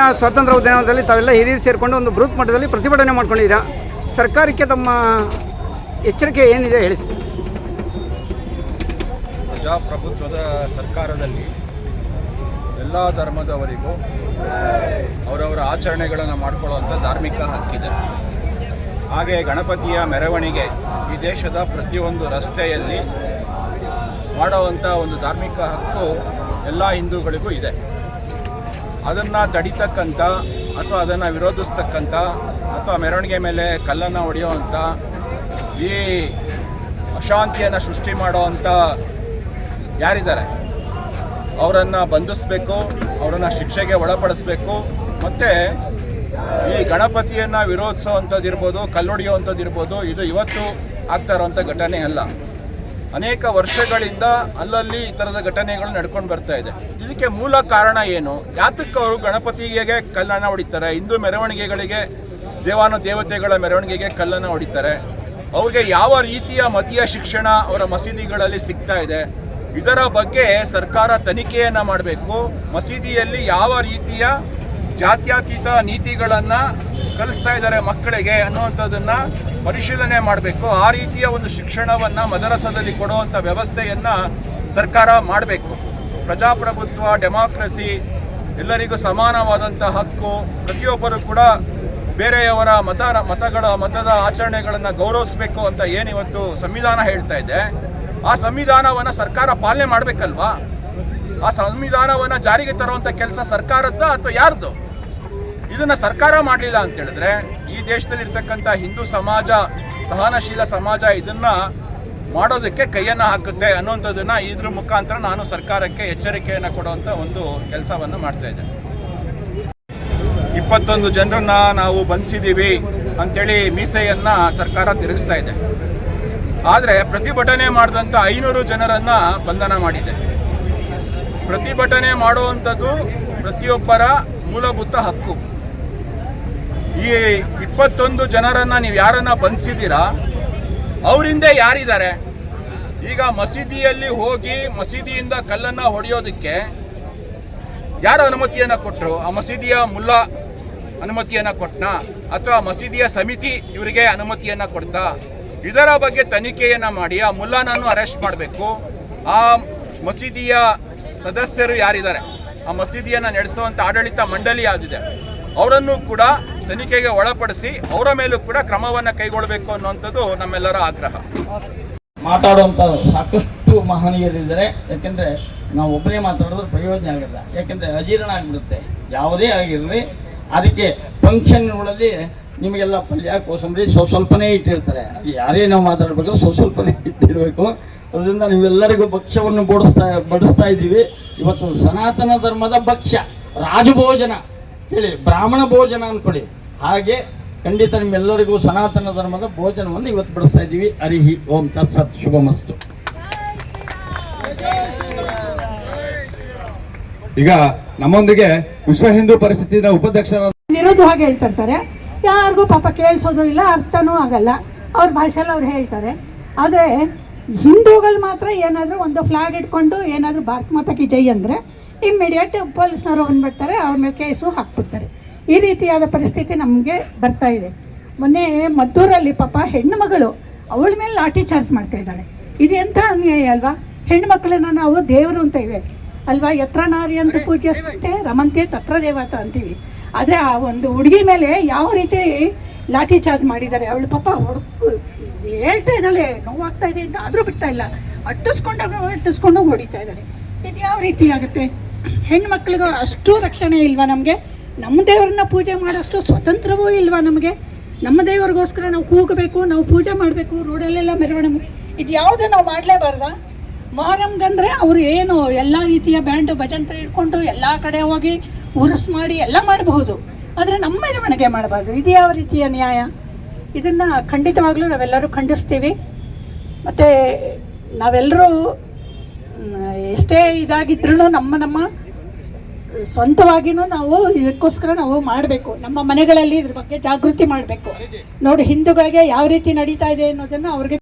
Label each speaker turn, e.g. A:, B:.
A: ಬೆಂಗಳೂರಿನ ಸ್ವಾತಂತ್ರ್ಯ ಉದ್ಯಾನವನದಲ್ಲಿ ತಾವೆಲ್ಲ ಹಿರಿಯರು ಸೇರಿಕೊಂಡು ಒಂದು ಬೃಹತ್ ಮಟ್ಟದಲ್ಲಿ ಪ್ರತಿಭಟನೆ ಮಾಡ್ಕೊಂಡಿದ್ದೀರಾ? ಸರ್ಕಾರಕ್ಕೆ ತಮ್ಮ ಎಚ್ಚರಿಕೆ ಏನಿದೆ ಹೇಳಿ.
B: ಪ್ರಜಾಪ್ರಭುತ್ವದ ಸರ್ಕಾರದಲ್ಲಿ ಎಲ್ಲ ಧರ್ಮದವರಿಗೂ ಅವರವರ ಆಚರಣೆಗಳನ್ನು ಮಾಡಿಕೊಳ್ಳುವಂಥ ಧಾರ್ಮಿಕ ಹಕ್ಕಿದೆ. ಹಾಗೆ ಗಣಪತಿಯ ಮೆರವಣಿಗೆ ಈ ದೇಶದ ಪ್ರತಿಯೊಂದು ರಸ್ತೆಯಲ್ಲಿ ಮಾಡುವಂಥ ಒಂದು ಧಾರ್ಮಿಕ ಹಕ್ಕು ಎಲ್ಲ ಹಿಂದೂಗಳಿಗೂ ಇದೆ. ಅದನ್ನು ತಡಿತಕ್ಕಂಥ ಅಥವಾ ಅದನ್ನು ವಿರೋಧಿಸ್ತಕ್ಕಂಥ ಅಥವಾ ಮೆರವಣಿಗೆ ಮೇಲೆ ಕಲ್ಲನ್ನು ಹೊಡೆಯುವಂಥ, ಈ ಅಶಾಂತಿಯನ್ನು ಸೃಷ್ಟಿ ಮಾಡುವಂಥ ಯಾರಿದ್ದಾರೆ? ಅವರನ್ನು ಬಂಧಿಸಬೇಕು, ಅವರನ್ನು ಶಿಕ್ಷೆಗೆ ಒಳಪಡಿಸ್ಬೇಕು, ಮತ್ತು ಈ ಗಣಪತಿಯನ್ನು ವಿರೋಧಿಸೋ ಇರ್ಬೋದು ಕಲ್ಲೊಡೆಯುವಂಥದ್ದು ಇರ್ಬೋದು ಇದು ಇವತ್ತು ಆಗ್ತಾ ಇರೋವಂಥ ಘಟನೆ ಅಲ್ಲ. ಅನೇಕ ವರ್ಷಗಳಿಂದ ಅಲ್ಲಲ್ಲಿ ಈ ಥರದ ಘಟನೆಗಳು ನಡ್ಕೊಂಡು ಬರ್ತಾ ಇದೆ. ಇದಕ್ಕೆ ಮೂಲ ಕಾರಣ ಏನು? ಯಾತಕ್ಕೆ ಅವರು ಗಣಪತಿಗೆ ಕಲ್ಲನ್ನು ಹೊಡಿತಾರೆ? ಹಿಂದೂ ಮೆರವಣಿಗೆಗಳಿಗೆ, ದೇವಾನು ದೇವತೆಗಳ ಮೆರವಣಿಗೆಗೆ ಕಲ್ಲನ್ನು ಹೊಡಿತಾರೆ. ಅವ್ರಿಗೆ ಯಾವ ರೀತಿಯ ಮತೀಯ ಶಿಕ್ಷಣ ಅವರ ಮಸೀದಿಗಳಲ್ಲಿ ಸಿಗ್ತಾ ಇದೆ? ಇದರ ಬಗ್ಗೆ ಸರ್ಕಾರ ತನಿಖೆಯನ್ನು ಮಾಡಬೇಕು. ಮಸೀದಿಯಲ್ಲಿ ಯಾವ ರೀತಿಯ ಜಾತ್ಯತೀತ ನೀತಿಗಳನ್ನು ಕಲಿಸ್ತಾ ಇದ್ದಾರೆ ಮಕ್ಕಳಿಗೆ ಅನ್ನುವಂಥದ್ದನ್ನು ಪರಿಶೀಲನೆ ಮಾಡಬೇಕು. ಆ ರೀತಿಯ ಒಂದು ಶಿಕ್ಷಣವನ್ನು ಮದರಸದಲ್ಲಿ ಕೊಡುವಂಥ ವ್ಯವಸ್ಥೆಯನ್ನು ಸರ್ಕಾರ ಮಾಡಬೇಕು. ಪ್ರಜಾಪ್ರಭುತ್ವ, ಡೆಮಾಕ್ರಸಿ ಎಲ್ಲರಿಗೂ ಸಮಾನವಾದಂಥ ಹಕ್ಕು, ಪ್ರತಿಯೊಬ್ಬರು ಕೂಡ ಬೇರೆಯವರ ಮತ, ಮತಗಳ, ಮತದ ಆಚರಣೆಗಳನ್ನು ಗೌರವಿಸಬೇಕು ಅಂತ ಏನಿವತ್ತು ಸಂವಿಧಾನ ಹೇಳ್ತಾ ಇದೆ. ಆ ಸಂವಿಧಾನವನ್ನು ಸರ್ಕಾರ ಪಾಲನೆ ಮಾಡಬೇಕಲ್ವಾ? ಆ ಸಂವಿಧಾನವನ್ನು ಜಾರಿಗೆ ತರುವಂಥ ಕೆಲಸ ಸರ್ಕಾರದ್ದ ಅಥವಾ ಯಾರ್ದು? ಇದನ್ನು ಸರ್ಕಾರ ಮಾಡಲಿಲ್ಲ ಅಂತ ಹೇಳಿದ್ರೆ ಈ ದೇಶದಲ್ಲಿ ಇರ್ತಕ್ಕಂಥ ಹಿಂದೂ ಸಮಾಜ, ಸಹನಶೀಲ ಸಮಾಜ ಇದನ್ನ ಮಾಡೋದಕ್ಕೆ ಕೈಯನ್ನು ಹಾಕುತ್ತೆ ಅನ್ನುವಂಥದ್ದನ್ನ ಇದ್ರ ಮುಖಾಂತರ ನಾನು ಸರ್ಕಾರಕ್ಕೆ ಎಚ್ಚರಿಕೆಯನ್ನು ಕೊಡುವಂಥ ಒಂದು ಕೆಲಸವನ್ನು ಮಾಡ್ತಾ ಇದ್ದೆ ಇಪ್ಪತ್ತೊಂದು ಜನರನ್ನ ನಾವು ಬಂಧಿಸಿದ್ದೀವಿ ಅಂತೇಳಿ ಮೀಸೆಯನ್ನ ಸರ್ಕಾರ ತಿರುಗಿಸ್ತಾ ಇದೆ. ಆದರೆ ಪ್ರತಿಭಟನೆ ಮಾಡಿದಂಥ ಐನೂರು ಜನರನ್ನು ಬಂಧನ ಮಾಡಿದೆ. ಪ್ರತಿಭಟನೆ ಮಾಡುವಂಥದ್ದು ಪ್ರತಿಯೊಬ್ಬರ ಮೂಲಭೂತ ಹಕ್ಕು. ಈ ಇಪ್ಪತ್ತೊಂದು ಜನರನ್ನ ನೀವು ಯಾರನ್ನ ಬಂಧಿಸಿದ್ದೀರಾ? ಅವರಿಂದ ಯಾರಿದ್ದಾರೆ? ಈಗ ಮಸೀದಿಯಲ್ಲಿ ಹೋಗಿ ಮಸೀದಿಯಿಂದ ಕಲ್ಲನ್ನು ಹೊಡೆಯೋದಕ್ಕೆ ಯಾರು ಅನುಮತಿಯನ್ನು ಕೊಟ್ಟರು ಆ ಮಸೀದಿಯ ಮುಲ್ಲಾ ಅನುಮತಿಯನ್ನು ಕೊಟ್ಟನಾ ಅಥವಾ ಮಸೀದಿಯ ಸಮಿತಿ ಇವರಿಗೆ ಅನುಮತಿಯನ್ನು ಕೊಡ್ತಾ? ಇದರ ಬಗ್ಗೆ ತನಿಖೆಯನ್ನು ಮಾಡಿ ಆ ಮುಲ್ಲಾನನ್ನು ಅರೆಸ್ಟ್ ಮಾಡಬೇಕು. ಆ ಮಸೀದಿಯ ಸದಸ್ಯರು ಯಾರಿದ್ದಾರೆ? ಆ ಮಸೀದಿಯನ್ನು ನಡೆಸುವಂಥ ಆಡಳಿತ ಮಂಡಳಿ ಯಾವುದಿದೆ? ಅವರನ್ನು ಕೂಡ ತನಿಖೆಗೆ ಒಳಪಡಿಸಿ ಅವರ ಮೇಲೂ ಕೂಡ ಕ್ರಮವನ್ನು ಕೈಗೊಳ್ಳಬೇಕು ಅನ್ನುವಂಥದ್ದು ನಮ್ಮೆಲ್ಲರ ಆಗ್ರಹ.
C: ಮಾತಾಡುವಂಥ ಸಾಕಷ್ಟು ಮಹನೀಯರಿದ್ದಾರೆ. ಯಾಕೆಂದರೆ ನಾವು ಒಬ್ಬನೇ ಮಾತಾಡಿದ್ರೆ ಪ್ರಯೋಜನ ಆಗಿಲ್ಲ. ಯಾಕೆಂದರೆ ಅಜೀರ್ಣ ಆಗಿಬಿಡುತ್ತೆ. ಯಾವುದೇ ಆಗಿರಲಿ, ಅದಕ್ಕೆ ಫಂಕ್ಷನ್ಗಳಲ್ಲಿ ನಿಮಗೆಲ್ಲ ಪಲ್ಯ, ಕೋಸಂಬರಿ ಸ್ವಲ್ಪ ಸ್ವಲ್ಪನೇ ಇಟ್ಟಿರ್ತಾರೆ. ಅದು ಯಾರೇ ನಾವು ಮಾತಾಡಬೇಕು ಸ್ವಲ್ಪ ಸ್ವಲ್ಪನೇ ಇಟ್ಟಿರಬೇಕು. ಅದರಿಂದ ನೀವೆಲ್ಲರಿಗೂ ಭಕ್ಷ್ಯವನ್ನು ಬಡಿಸ್ತಾ ಬಡಿಸ್ತಾ ಇದ್ದೀವಿ. ಇವತ್ತು ಸನಾತನ ಧರ್ಮದ ಭಕ್ಷ್ಯ, ರಾಜಭೋಜನ. ಹೇಳಿ ಬ್ರಾಹ್ಮಣ ಭೋಜನ ಅನ್ಕೊಳ್ಳಿ. ಹಾಗೆ ಖಂಡಿತ ನಿಮ್ಮೆಲ್ಲರಿಗೂ ಸನಾತನ ಧರ್ಮದ ಭೋಜನವನ್ನು ಇವತ್ತು ಬಡಿಸ್ತಾ ಇದ್ದೀವಿ. ಅರಿಹಿ ಓಂ ತತ್ಸತ್ ಶುಭಮಸ್ತು.
D: ಈಗ ನಮ್ಮೊಂದಿಗೆ ವಿಶ್ವ ಹಿಂದೂ ಪರಿಸ್ಥಿತಿಯ ಉಪಾಧ್ಯಕ್ಷರ
E: ಇರೋದು ಹಾಗೆ ಹೇಳ್ತಿರ್ತಾರೆ. ಯಾರಿಗೂ ಪಾಪ ಕೇಳಿಸೋದು ಇಲ್ಲ ಅರ್ಥನೂ ಆಗಲ್ಲ. ಅವ್ರ ಭಾಷೆಯಲ್ಲಿ ಅವ್ರು ಹೇಳ್ತಾರೆ. ಆದರೆ ಹಿಂದೂಗಳು ಮಾತ್ರ ಏನಾದರೂ ಒಂದು ಫ್ಲಾಗ್ ಇಟ್ಕೊಂಡು ಏನಾದರೂ ಭಾರತ ಮಾತಾಕಿ ಜೈ ಅಂದರೆ ಇಮ್ಮಿಡಿಯೇಟ್ ಪೊಲೀಸ್ನವರು ಬಂದ್ಬಿಡ್ತಾರೆ ಅವ್ರ ಮೇಲೆ ಕೇಸು ಹಾಕ್ಬಿಡ್ತಾರೆ. ಈ ರೀತಿಯಾದ ಪರಿಸ್ಥಿತಿ ನಮಗೆ ಬರ್ತಾ ಇದೆ. ಮೊನ್ನೆ ಮದ್ದೂರಲ್ಲಿ ಪಾಪ ಹೆಣ್ಣು ಮಗಳು ಅವಳ ಮೇಲೆ ಲಾಠಿ ಚಾರ್ಜ್ ಮಾಡ್ತಾ ಇದ್ದಾಳೆ. ಇದು ಎಂಥ ಅನ್ಯಾಯ ಅಲ್ವಾ? ಹೆಣ್ಣು ಮಕ್ಕಳನ್ನ ನಾವು ದೇವರು ಅಂತ ಇವೆ. ಅಲ್ವಾ? ಎತ್ರ ನಾರಿ ಅಂತ ಪೂಜಿಸುತ್ತೆ ರಮಂತೆ ತತ್ರ ದೇವತ ಅಂತೀವಿ. ಆದರೆ ಆ ಒಂದು ಹುಡುಗಿ ಮೇಲೆ ಯಾವ ರೀತಿ ಲಾಠಿ ಚಾರ್ಜ್ ಮಾಡಿದ್ದಾರೆ? ಅವಳು ಪಾಪ ಹುಡುಕು ಹೇಳ್ತಾ ಇದ್ದಾಳೆ ನೋವಾಗ್ತಾ ಇದೆ ಅಂತ ಆದರೂ ಬಿಡ್ತಾ ಇಲ್ಲ. ಅಟ್ಟಿಸ್ಕೊಂಡಾಗ ಅಟ್ಟಿಸ್ಕೊಂಡು ಹೊಡಿತಾ ಇದ್ದಾಳೆ. ಇದು ಯಾವ ರೀತಿ ಆಗುತ್ತೆ? ಹೆಣ್ಮಕ್ಳಿಗೂ ಅಷ್ಟು ರಕ್ಷಣೆ ಇಲ್ವಾ ನಮಗೆ? ನಮ್ಮ ದೇವರನ್ನ ಪೂಜೆ ಮಾಡೋಷ್ಟು ಸ್ವತಂತ್ರವೂ ಇಲ್ವಾ ನಮಗೆ? ನಮ್ಮ ದೇವರಿಗೋಸ್ಕರ ನಾವು ಕೂಗಬೇಕು, ನಾವು ಪೂಜೆ ಮಾಡಬೇಕು, ರೋಡಲ್ಲೆಲ್ಲ ಮೆರವಣಿಗೆ ಇದು ಯಾವುದು ನಾವು ಮಾಡಲೇಬಾರ್ದ? ಮೊಹರಂಗಂದರೆ ಅವರು ಏನು ಎಲ್ಲ ರೀತಿಯ ಬ್ಯಾಂಡು ಭಜಂತ್ರ ಇಟ್ಕೊಂಡು ಎಲ್ಲ ಕಡೆ ಹೋಗಿ ಉರುಸ್ ಮಾಡಿ ಎಲ್ಲ ಮಾಡಬಹುದು. ಆದರೆ ನಮ್ಮ ಮೆರವಣಿಗೆ ಮಾಡಬಾರ್ದು. ಇದು ಯಾವ ರೀತಿಯ ನ್ಯಾಯ? ಇದನ್ನು ಖಂಡಿತವಾಗ್ಲೂ ನಾವೆಲ್ಲರೂ ಖಂಡಿಸ್ತೀವಿ. ಮತ್ತು ನಾವೆಲ್ಲರೂ ಎಷ್ಟೇ ಇದಾಗಿದ್ರೂ ನಮ್ಮ ನಮ್ಮ ಸ್ವಂತವಾಗಿನೂ ನಾವು ಇದಕ್ಕೋಸ್ಕರ ನಾವು ಮಾಡಬೇಕು. ನಮ್ಮ ಮನೆಗಳಲ್ಲಿ ಇದ್ರ ಬಗ್ಗೆ ಜಾಗೃತಿ ಮಾಡಬೇಕು. ನೋಡಿ ಹಿಂದೂಗಳಿಗೆ ಯಾವ ರೀತಿ ನಡೀತಾ ಇದೆ ಅನ್ನೋದನ್ನು ಅವ್ರಿಗೆ